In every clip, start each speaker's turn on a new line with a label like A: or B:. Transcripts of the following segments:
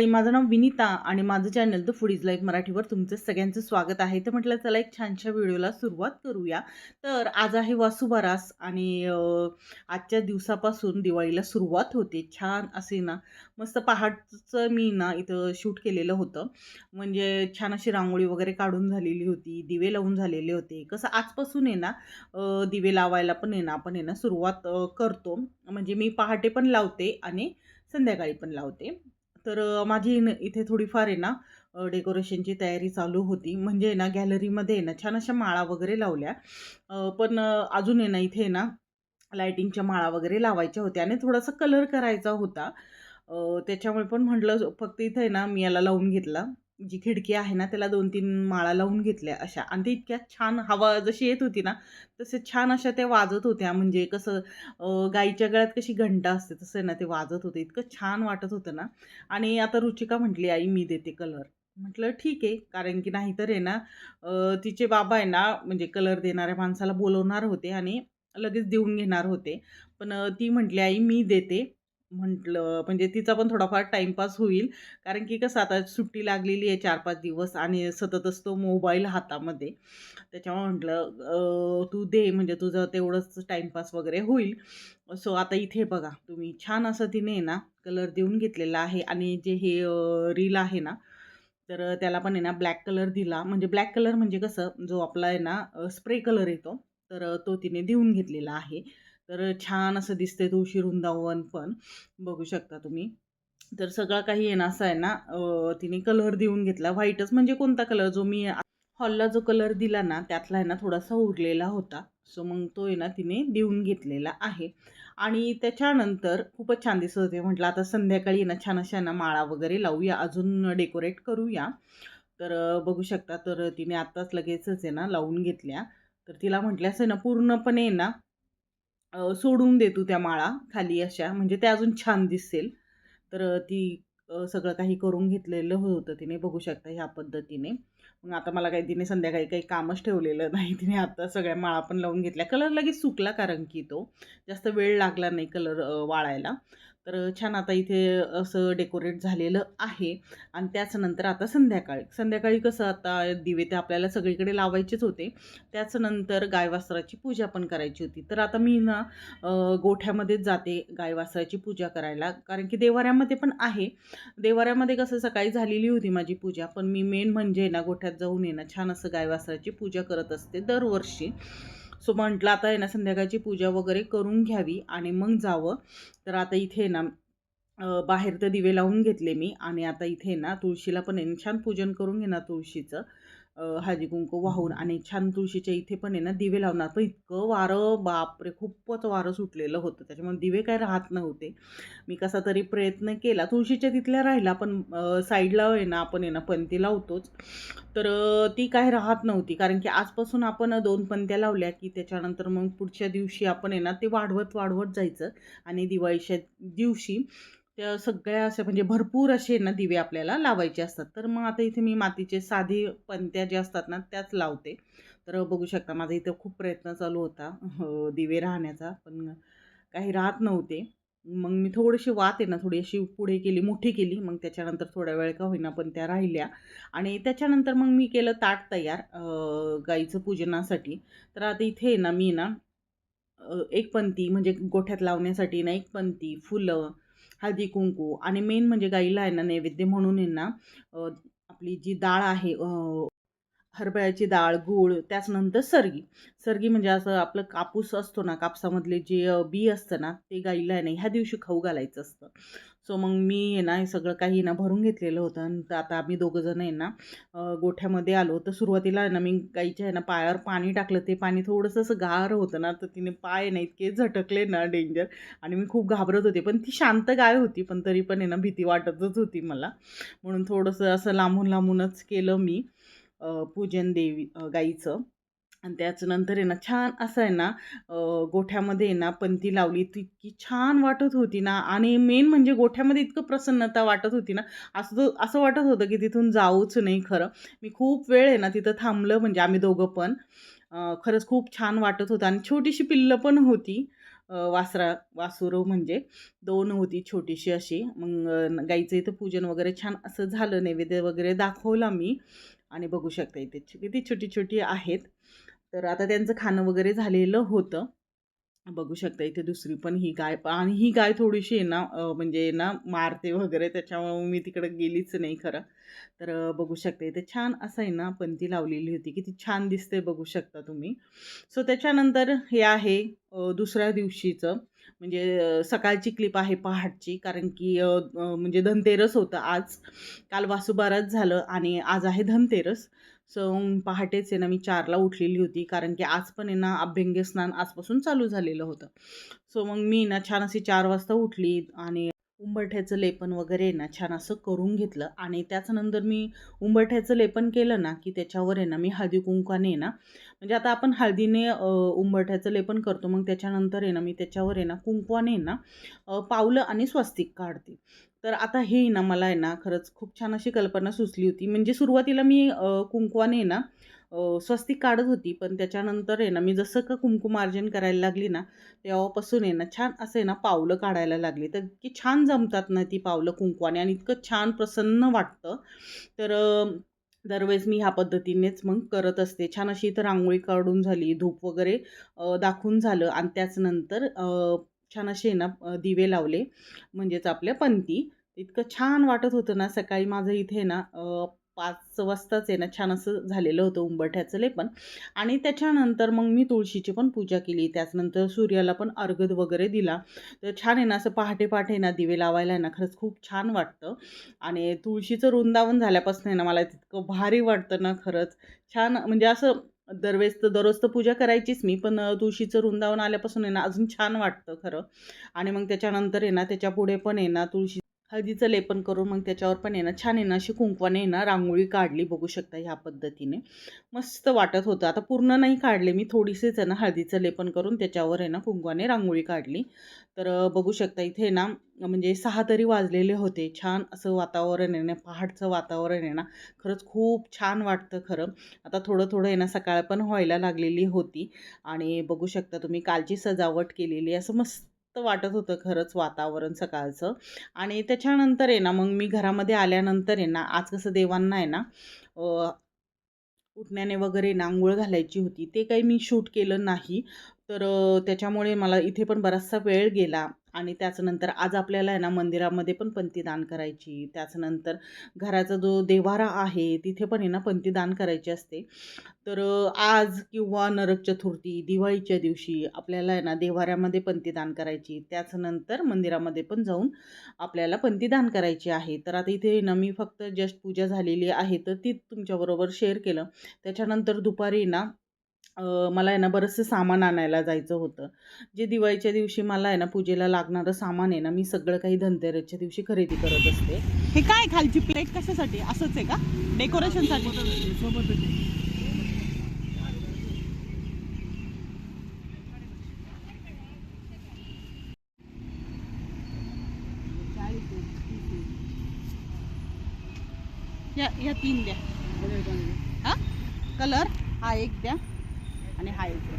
A: मंडळी माझं नाव विनीता आणि माझं channel the food is life मराठीवर तुमचं सगळ्यांचं स्वागत आहे. तर म्हटलं चला एक छानशा व्हिडिओला सुरुवात करूया. तर आज आहे वासुबारास आणि आजच्या दिवसापासून दिवाळीला सुरुवात होते. छान असे ना मस्त पहाटचं मी ना इथं शूट केलेलं होतं. म्हणजे छान अशी रांगोळी वगैरे काढून झालेली होती दिवे लावून झालेले होते. कसं आजपासून आहे ना दिवे लावायला पण आहे ना आपण आहे ना सुरुवात करतो. म्हणजे मी पहाटे पण लावते आणि संध्याकाळी पण लावते. तर माझी न इथे थोडीफार आहे ना डेकोरेशनची तयारी चालू होती. म्हणजे ना गॅलरीमध्ये आहे ना छान अशा माळा वगैरे लावल्या. पण अजून आहे ना इथे आहे ना लायटिंगच्या माळा वगैरे लावायच्या होत्या आणि थोडासा कलर करायचा होता. त्याच्यामुळे पण म्हटलं फक्त इथे ना मी याला लावून घेतला. जी खिडकी आहे ना त्याला दोन तीन माळा लावून घेतल्या अशा. आणि ते इतक्या छान हवा जशी येत होती ना तसे छान अशा त्या वाजत होत्या. म्हणजे कसं गाईच्या गळ्यात कशी घंटा असते तसं आहे ना ते वाजत होते. इतकं छान वाटत होतं ना. आणि आता रुचिका म्हटली आई मी देते कलर. म्हटलं ठीक आहे. कारण की नाहीतर आहे ना तिचे बाबा आहे ना म्हणजे कलर देणाऱ्या माणसाला बोलवणार होते आणि लगेच देऊन घेणार होते. पण ती म्हटली आई मी देते. म्हटलं म्हणजे तिचा पण थोडाफार टाईमपास होईल. कारण की कसं आता सुट्टी लागलेली आहे चार पाच दिवस आणि सततच तो मोबाईल हातामध्ये. त्याच्यामुळे म्हटलं तू दे म्हणजे तुझं तेवढंच टाईमपास वगैरे होईल. सो आता इथे बघा तुम्ही छान असं तिने आहे ना कलर देऊन घेतलेला आहे. आणि जे हे रील आहे ना तर त्याला पण आहे ना ब्लॅक कलर दिला. म्हणजे ब्लॅक कलर म्हणजे कसं जो आपला आहे ना स्प्रे कलर येतो तर तो तिने देऊन घेतलेला आहे. तर छान असं दिसते तुळशी वृंदावन पण बघू शकता तुम्ही. तर सगळं काही आहे ना असं आहे ना तिने कलर देऊन घेतला. व्हाईटच म्हणजे कोणता कलर जो मी हॉलला जो कलर दिला ना त्यातला आहे ना थोडासा उरलेला होता. सो मग तो आहे ना तिने देऊन घेतलेला आहे. आणि त्याच्यानंतर खूपच छान दिसत होते. म्हटलं आता संध्याकाळी ना छान अशा ना माळा वगैरे लावूया. अजून डेकोरेट करूया. तर बघू शकता तर तिने आत्ताच लगेचच आहे ना लावून घेतल्या. तर तिला म्हटलं असं ना पूर्णपणे आहे ना सोडून देतो त्या माळा खाली अशा म्हणजे ते अजून छान दिसेल. तर ती सगळं काही करून घेतलेलं होतं तिने बघू शकता ह्या पद्धतीने. मग आता मला काही तिने संध्याकाळी काही कामच ठेवलेलं नाही तिने आता सगळ्या माळा पण लावून घेतल्या. कलर लगेच सुकला कारण की तो. जास्त वेळ लागला नाही कलर वाळायला. तर छान आता इथे असं डेकोरेट झालेलं आहे. आणि त्याचनंतर आता संध्याकाळी. संध्याकाळी कसं आता दिवे ते आपल्याला सगळीकडे लावायचेच होते. त्याचनंतर गायवासराची पूजा पण करायची होती. तर आता मी ना गोठ्यामध्येच जाते गायवासराची पूजा करायला. कारण की देवाऱ्यामध्ये पण आहे. देवाऱ्यामध्ये कसं सकाळी झालेली होती माझी पूजा. पण मी मेन म्हणजे ना गोठ्यात जाऊन ये ना छान असं गायवासराची पूजा करत असते दरवर्षी. सो म्हटलं आता आहे ना संध्याकाळची पूजा वगैरे करून घ्यावी आणि मग जावं. तर आता इथे ना बाहेर तर दिवे लावून घेतले मी आणि आता इथे ना तुळशीला पण एन छान पूजन करून घेणार तुळशीचं. हळदी कुंकू वाहून आणि छान तुळशीच्या इथे पण आहे ना दिवे लावणार. पण इतकं वारं बापरे! खूपच वारं सुटलेलं होतं. त्याच्यामुळे दिवे काय राहत नव्हते. मी कसा तरी प्रयत्न केला. तुळशीच्या तिथल्या राहिला पण साईडला आहे ना आपण आहे ना पंती लावतोच. तर ती काय राहत नव्हती. कारण की आजपासून आपण दोन पंत्या लावल्या की त्याच्यानंतर मग पुढच्या दिवशी आपण आहे ना ते वाढवत वाढवत जायचं. आणि दिवाळीच्या दिवशी सगळ्या असे म्हणजे भरपूर असे ना दिवे आपल्याला लावायचे असतात. तर मग आता इथे मी मातीचे साधे पंत्या जे असतात ना त्याच लावते. तर बघू शकता माझा इथं खूप प्रयत्न चालू होता हो, दिवे राहण्याचा. पण काही राहत नव्हते. मग मी थोडीशी वात आहे ना थोडी अशी पुढे केली मोठी केली. मग त्याच्यानंतर थोड्या वेळ का होईना पण त्या राहिल्या. आणि त्याच्यानंतर मग मी केलं ताट तयार गाईचं पूजनासाठी. तर आता इथे आहे ना मी ना एक पंती म्हणजे गोठ्यात लावण्यासाठी ना एक पंती फुलं हळदी कुंकू आणि मेन म्हणजे गाईला आहे ना नैवेद्य म्हणून आहे ना आपली जी डाळ आहे हरभऱ्याची डाळ गूळ त्याचनंतर सरगी. सरगी म्हणजे असं आपलं कापूस असतो ना कापसामधले जे बी असतं ना ते गाईला आहे ना ह्या दिवशी खाऊ घालायचं असतं. सो मग मी आहे ना हे सगळं काही ना भरून घेतलेलं होतं. आणि तर आता आम्ही दोघं जण आहे ना गोठ्यामध्ये आलो. तर सुरुवातीला आहे ना मी गाईच्या आहे ना पायावर पाणी टाकलं. ते पाणी थोडंसं असं गार होतं ना तर तिने पाय ना इतके झटकले ना डेंजर. आणि मी खूप घाबरत होते. पण ती शांत गाय होती पण तरी पण आहे ना भीती वाटतच होती मला. म्हणून थोडंसं असं लांबून लांबूनच केलं मी. पूजन देवी गाईचं. आणि त्याच्यानंतर आहे ना छान असं आहे ना गोठ्यामध्ये आहे ना पंती लावली. ती इतकी छान वाटत होती ना. आणि मेन म्हणजे गोठ्यामध्ये इतकं प्रसन्नता वाटत होती ना. असं तो- असं वाटत होतं की तिथून जाऊच नाही खरं. मी खूप वेळ आहे ना तिथं थांबलं म्हणजे आम्ही दोघं पण. खरंच खूप छान वाटत होतं. आणि छोटीशी पिल्लं पण होती. वासरा वासुरव म्हणजे. दोन होती छोटीशी अशी. मग गाईचं इथं पूजन वगैरे छान असं झालं नैवेद्य वगैरे दाखवला मी. आणि बघू शकता इथे छ- किती छोटी छोटी आहेत. तर आता त्यांचं खाणं वगैरे झालेलं होतं. बघू शकता इथे दुसरी पण ही गाय प- आणि ही गाय थोडीशी आहे ना म्हणजे ना मारते वगैरे त्याच्यामुळे मी तिकडे गेलीच नाही खरं. तर बघू शकता इथे छान असं आहे ना पंती लावलेली होती. किती छान दिसते बघू शकता तुम्ही. सो त्याच्यानंतर हे आहे दुसऱ्या दिवशीचं. म्हणजे सकाळची क्लिप आहे पहाटची. कारण की म्हणजे धनतेरस होतं. आज काल वासुबारस झालं आणि आज आहे धनतेरस. सो पहाटेच आहे ना मी चारला उठलेली होती. कारण की आज पण आहे ना अभ्यंग्य स्नान आजपासून चालू झालेलं होतं. सो मग मी ना छान अशी चार वाजता उठली आणि उंबरठ्याचं लेपन वगैरे आहे ना छान असं करून घेतलं. आणि त्याच्यानंतर मी उंबरठ्याचं लेपन केलं ना की त्याच्यावर आहे ना मी हळदी कुंकाने आहे ना म्हणजे आता आपण हळदीने उंबरठ्याचं लेपन करतो मग त्याच्यानंतर आहे ना मी त्याच्यावर आहे ना कुंकवाने ना पावलं आणि स्वस्तिक काढते. तर आता हे ना मला आहे ना खरंच खूप छान अशी कल्पना सुचली होती. म्हणजे सुरुवातीला मी कुंकवाने ना स्वस्तिक काढत होती. पण त्याच्यानंतर आहे ना मी जसं का कुंकुमार्जन करायला लागली ना तेव्हापासून आहे ना छान असं आहे ना पावलं काढायला लागली. तर की छान जमतात ना ती पावलं कुंकवाने आणि इतकं छान प्रसन्न वाटतं. तर दरवेळेस मी ह्या पद्धतीनेच मग करत असते. छान अशी इथं रांगोळी काढून झाली धूप वगैरे दाखवून झालं. आणि त्याचनंतर छान असे आहे ना दिवे लावले म्हणजेच आपल्या पंथी इतकं छान वाटत होतं ना सकाळी माझं इथे ना पाच वाजताच आहे ना छान असं झालेलं होतं उंबरठ्याचं लेपन आणि त्याच्यानंतर मग मी तुळशीची पण पूजा केली. त्याचनंतर सूर्याला पण अर्घद वगैरे दिला. तर छान आहे ना असं पहाटे पहाटे ना दिवे लावायला आहे ना खरंच खूप छान वाटतं. आणि तुळशीचं वृंदावन झाल्यापासून आहे ना मला तितकं भारी वाटतं ना खरंच. छान म्हणजे असं दरवेळेस तर दररोज तर पूजा करायचीच मी पण तुळशीचं वृंदावन आल्यापासून आहे ना अजून छान वाटतं खरं. आणि मग त्याच्यानंतर आहे ना त्याच्यापुढे पण आहे ना तुळशी हळदीचं लेपन करून मग त्याच्यावर पण आहे ना छान आहे ना अशी कुंकवाने आहे ना रांगोळी काढली बघू शकता ह्या पद्धतीने. मस्त वाटत होतं. आता पूर्ण नाही काढले मी थोडीशीच आहे ना हळदीचं लेपन करून त्याच्यावर आहे ना कुंकवाने रांगोळी काढली. तर बघू शकता इथे ना म्हणजे सहा तरी वाजलेले होते. छान असं वातावरण आहे ना पहाडचं वातावरण आहे ना खरंच खूप छान वाटतं खरं. आता थोडं थोडं आहे ना सकाळ पण व्हायला लागलेली होती. आणि बघू शकता तुम्ही कालची सजावट केलेली असं मस्त वाटत होतं खरंच वातावरण सकाळचं. आणि त्याच्यानंतर आहे ना मग मी घरामध्ये आल्यानंतर आहे ना आज कसं देवांना आहे ना उठण्याने वगैरे ना आंघोळ घालायची होती. ते काही मी शूट केलं नाही. तर त्याच्यामुळे मला इथे पण बराचसा वेळ गेला आणि त्याच्यानंतर आज आपल्याला आहे ना मंदिरामध्ये पण पंथीदान करायची. त्याच्यानंतर घराचा जो देवारा आहे तिथे पण आहे ना पंथीदान करायची असते. तर आज किंवा नरक चतुर्थी दिवाळीच्या दिवशी आपल्याला आहे ना देवाऱ्यामध्ये पंथीदान करायची. त्याच्यानंतर मंदिरामध्ये पण जाऊन आपल्याला पंथीदान करायची आहे. तर आता इथे ना मी फक्त जस्ट पूजा झालेली आहे तर ती तुमच्याबरोबर शेअर केलं. त्याच्यानंतर दुपारी ना मला आहे ना बरंचसं सामान आणायला जायचं होतं. जे दिवाळीच्या दिवशी मला आहे ना पूजेला लागणारं सामान आहे ना मी सगळं काही धनतेरसच्या दिवशी खरेदी करत असते.
B: हे काय खालची प्लेट कशासाठी? असंच आहे का? डेकोरेशनसाठी या या तीन द्या. हा? कलर हा एक द्या. आणि हा एक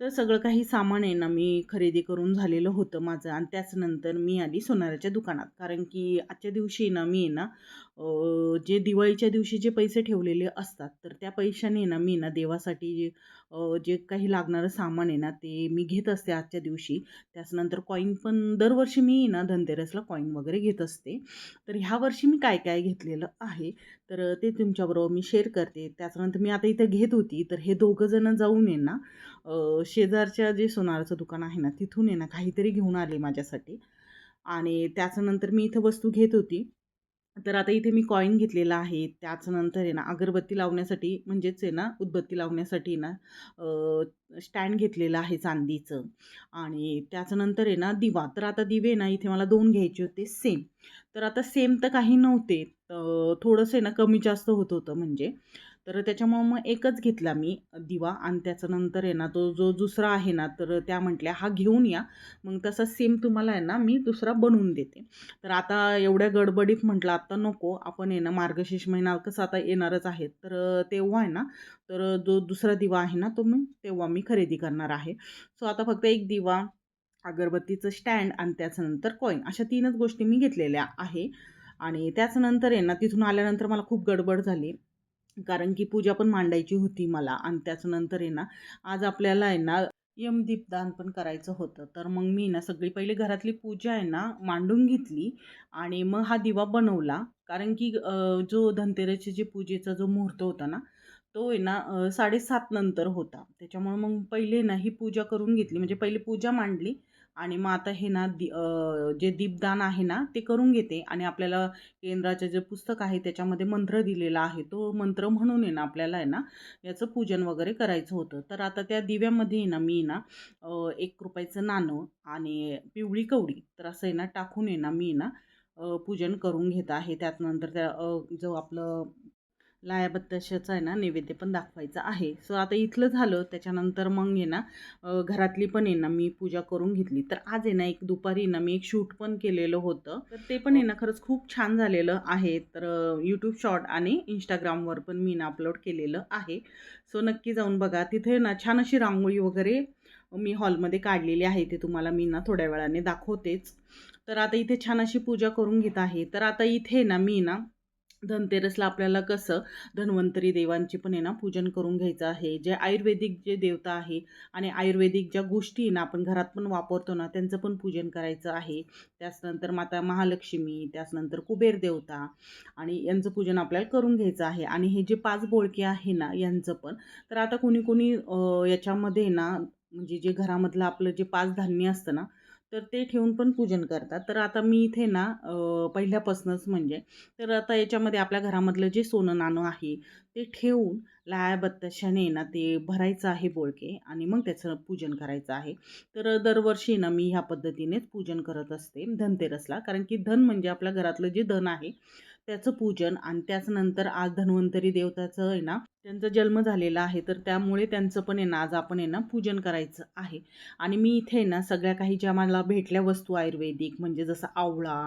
A: तर सगळं काही सामान आहे ना मी खरेदी करून झालेलं होतं माझं आणि त्याचनंतर मी आली सोनाराच्या दुकानात. कारण की आजच्या दिवशी ना मी आहे ना जे दिवाळीच्या दिवशी जे पैसे ठेवलेले असतात तर त्या पैशाने ना मी ना देवासाठी जे जे काही लागणारं सामान आहे ना ते मी घेत असते आजच्या दिवशी. त्याचनंतर कॉईन पण दरवर्षी मी ना धनतेरसला कॉईन वगैरे घेत असते. तर ह्या वर्षी मी काय काय घेतलेलं आहे तर ते तुमच्याबरोबर मी शेअर करते. त्याचनंतर मी आता इथं घेत होती तर हे दोघंजणं जाऊन आहे ना शेजारच्या जे सोनाराचं दुकान आहे ना तिथून आहे ना काहीतरी घेऊन आले माझ्यासाठी. आणि त्याच्यानंतर मी इथं वस्तू घेत होती. तर आता इथे मी कॉईन घेतलेला आहे. त्याच्यानंतर आहे ना अगरबत्ती लावण्यासाठी म्हणजेच आहे ना उदबत्ती लावण्यासाठी ना स्टँड घेतलेलं आहे चांदीचं. आणि त्याच्यानंतर आहे ना दिवा. तर आता दिवे ना इथे मला दोन घ्यायचे होते सेम तर आता सेम तर काही नव्हते. थोडंसं आहे ना कमी जास्त होत होतं म्हणजे. तर त्याच्यामुळं मग एकच घेतला मी दिवा आणि त्याच्यानंतर आहे ना तो जो दुसरा आहे ना तर त्या म्हटल्या हा घेऊन या. मग तसा सेम तुम्हाला आहे ना मी दुसरा बनवून देते. तर आता एवढ्या गडबडीत म्हटलं आत्ता नको आपण आहे ना मार्गशीर्ष महिना कसं आता येणारच आहे. तर तेव्हा आहे ना तर जो दुसरा दिवा आहे ना तो मी तेव्हा मी खरेदी करणार आहे. सो आता फक्त एक दिवा अगरबत्तीचं स्टँड आणि त्याच्यानंतर कॉईन अशा तीनच गोष्टी मी घेतलेल्या आहे. आणि त्याच्यानंतर आहे ना तिथून आल्यानंतर मला खूप गडबड झाली. कारण की पूजा पण मांडायची होती मला आणि त्याच्यानंतर आहे ना आज आपल्याला आहे ना यमदीपदान पण करायचं होतं. तर मग मी ना सगळी पहिले घरातली पूजा आहे ना मांडून घेतली आणि मग हा दिवा बनवला. कारण की जो धनतेरसची जी पूजेचा जो मुहूर्त होता ना तो आहे ना साडेसात नंतर होता. त्याच्यामुळे मग पहिले ना ही पूजा करून घेतली. म्हणजे पहिले पूजा मांडली आणि मग आता हे ना दि जे दीपदान आहे ना ते करून घेते आणि आपल्याला केंद्राचे जे पुस्तक आहे त्याच्यामध्ये मंत्र दिलेला आहे. तो मंत्र म्हणून आहे ना आपल्याला आहे ना याचं पूजन वगैरे करायचं होतं. तर आता त्या दिव्यामध्ये आहे ना मी ना एक रुपयाचं नाणं आणि पिवळी कवडी तर असं आहे ना टाकून आहे ना मी ना पूजन करून घेत आहे. त्यातनंतर त्या जो आपलं लायाबत्ताशाचा आहे ना नैवेद्य पण दाखवायचा आहे. सो आता इथलं झालं त्याच्यानंतर मग आहे ना घरातली पण आहे ना मी पूजा करून घेतली. तर आज आहे ना एक दुपारी ना मी एक शूट पण केलेलं होतं. तर ते पण आहे ना खरंच खूप छान झालेलं आहे. तर यूट्यूब शॉर्ट आणि इंस्टाग्रामवर पण मी ना अपलोड केलेलं आहे. सो नक्की जाऊन बघा. तिथे ना छान अशी रांगोळी वगैरे मी हॉलमध्ये काढलेली आहे. ते तुम्हाला मी ना थोड्या वेळाने दाखवतेच. तर आता इथे छान अशी पूजा करून घेत आहे. तर आता इथे ना मी ना धनतेरसला आपल्याला कसं धन्वंतरी देवांची पण आहे ना पूजन करून घ्यायचं आहे. जे आयुर्वेदिक जे देवता आहे आणि आयुर्वेदिक ज्या गोष्टी ना आपण घरात पण वापरतो ना त्यांचं पण पूजन करायचं आहे. त्याचनंतर माता महालक्ष्मी त्याचनंतर कुबेर देवता आणि यांचं पूजन आपल्याला करून घ्यायचं आहे. आणि हे जे पाच बोळके आहे ना यांचं पण तर आता कोणी कोणी याच्यामध्ये ना म्हणजे जे घरामधलं आपलं जे पाच धान्य असतं ना तर ते ठेवून पण पूजन करतात. तर आता मी इथे ना पहिल्यापासूनच म्हणजे तर आता याच्यामध्ये आपल्या घरामधलं जे सोनं नाणं आहे ते ठेवून लाया बत्ताशाने ना ते भरायचं आहे बोळके आणि मग त्याचं पूजन करायचं आहे. तर दरवर्षी ना मी ह्या पद्धतीनेच पूजन करत असते धनतेरसला. कारण की धन म्हणजे आपल्या घरातलं जे धन आहे त्याचं पूजन आणि त्याचनंतर आज धन्वंतरी देवताचं आहे ना त्यांचा जन्म झालेला आहे. तर त्यामुळे त्यांचं पण आहे ना आज आपण आहे ना पूजन करायचं आहे. आणि मी इथे आहे ना सगळ्या काही ज्या मला भेटल्या वस्तू आयुर्वेदिक म्हणजे जसं आवळा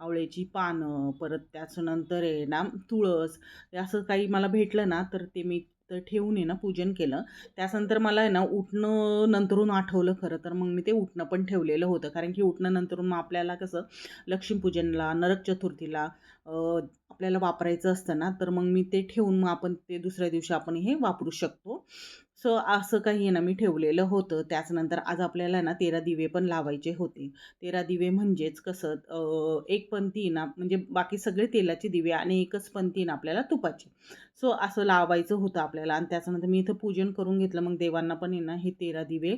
A: आवळ्याची पानं परत त्याच्यानंतर आहे ना तुळस असं काही मला भेटलं ना तर ते मी तर ठेवून आहे ना पूजन केलं. त्यानंतर मला आहे ना उठणं नंतरून आठवलं खरं तर. मग मी ते उठणं पण ठेवलेलं होतं. कारण की उठणं नंतरून मग आपल्याला कसं लक्ष्मीपूजनला नरक चतुर्थीला आपल्याला वापरायचं असतं ना तर मग मी ते ठेवून मग आपण ते दुसऱ्या दिवशी आपण हे वापरू शकतो. सो असं काही आहे ना मी ठेवलेलं होतं. त्याचनंतर आज आपल्याला ना तेरा दिवे पण लावायचे होते. तेरा दिवे म्हणजेच कसं एक पंथी ना म्हणजे बाकी सगळे तेलाचे दिवे आणि एकच पंथी ना आपल्याला तुपाची. सो असं लावायचं होतं आपल्याला आणि त्याच्यानंतर मी इथं पूजन करून घेतलं. मग देवांना पण आहे ना हे तेरा दिवे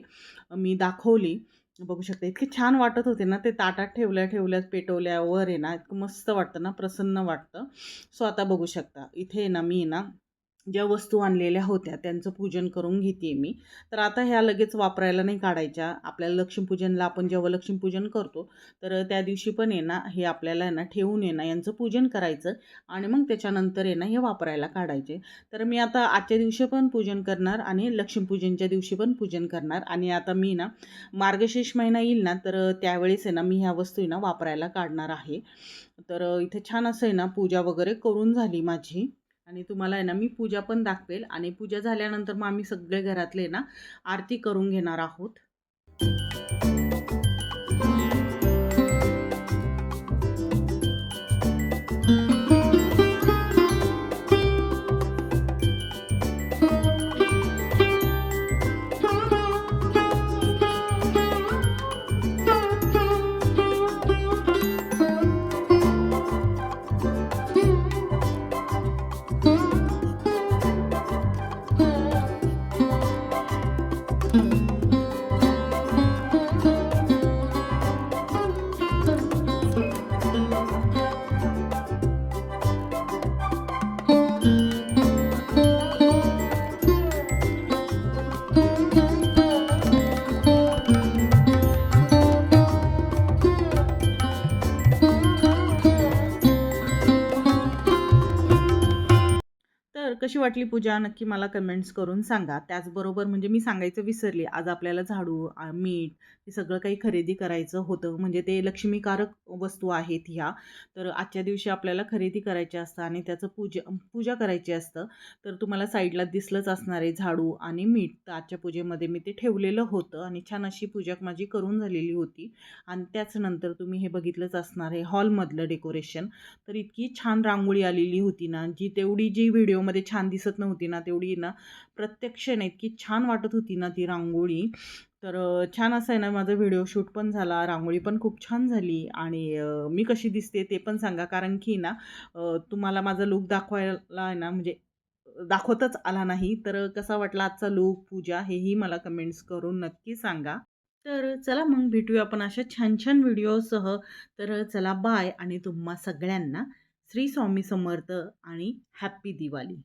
A: मी दाखवली. बघू शकता इतके छान वाटत होते ना ते ताटात ठेवल्या ठेवल्या पेटवल्यावर आहे ना इतकं मस्त वाटतं ना प्रसन्न वाटतं. सो आता बघू शकता इथे आहे ना मी ना ज्या वस्तू आणलेल्या होत्या त्यांचं पूजन करून घेते मी. तर आता ह्या लगेच वापरायला नाही काढायच्या. आपल्याला लक्ष्मीपूजनला आपण जेव्हा लक्ष्मीपूजन करतो तर त्या दिवशी पण आहे ना हे आपल्याला आहे ना ठेवून आहे ना यांचं पूजन करायचं आणि मग त्याच्यानंतर आहे ना हे वापरायला काढायचे. तर मी आता आजच्या दिवशी पण पूजन करणार आणि लक्ष्मीपूजनच्या दिवशी पण पूजन करणार आणि आता मी ना मार्गशीर्ष महिना येईल ना तर त्यावेळेस आहे ना मी ह्या वस्तू आहे ना वापरायला काढणार आहे. तर इथे छान असं आहे ना पूजा वगैरे करून झाली माझी. आणि तुम्हाला आहे ना मी पूजा पण दाखवेल. आणि पूजा झाल्यानंतर मग आम्ही सगळे घरातले ना आरती करून घेणार आहोत. कशी वाटली पूजा? नक्की मला कमेंट्स करून सांगा. त्याचबरोबर म्हणजे मी सांगायचं विसरली. आज आपल्याला झाडू मीठ हे सगळं काही खरेदी करायचं होतं. म्हणजे ते लक्ष्मीकारक वस्तू आहेत ह्या. तर आजच्या दिवशी आपल्याला खरेदी करायची असतं आणि त्याचं पूजा पूजा करायची असतं. तर तुम्हाला साईडला दिसलंच असणार आहे झाडू आणि मीठ. तर आजच्या पूजेमध्ये मी ते ठेवलेलं होतं आणि छान अशी पूजा माझी करून झालेली होती. आणि त्याचनंतर तुम्ही हे बघितलंच असणार आहे हॉलमधलं डेकोरेशन तर इतकी छान रांगोळी आलेली होती ना जी तेवढी जी व्हिडिओमध्ये छान दिसत नव्हती ना तेवढी ना. प्रत्यक्ष ना इतकी छान वाटत होती ना ती रांगोळी. तर छान असं आहे ना माझा व्हिडिओ शूट पण झाला रांगोळी पण खूप छान झाली आणि मी कशी दिसते ते पण सांगा. कारण की ना तुम्हाला माझा लुक दाखवायला आहे ना म्हणजे दाखवतच आला नाही. तर कसा वाटला आजचा लुक पूजा हेही मला कमेंट्स करून नक्की सांगा. तर चला मग भेटूया आपण अशा छान छान व्हिडिओसह. तर चला बाय आणि तुम्हा सगळ्यांना श्री स्वामी समर्थ आणि हॅप्पी दिवाळी.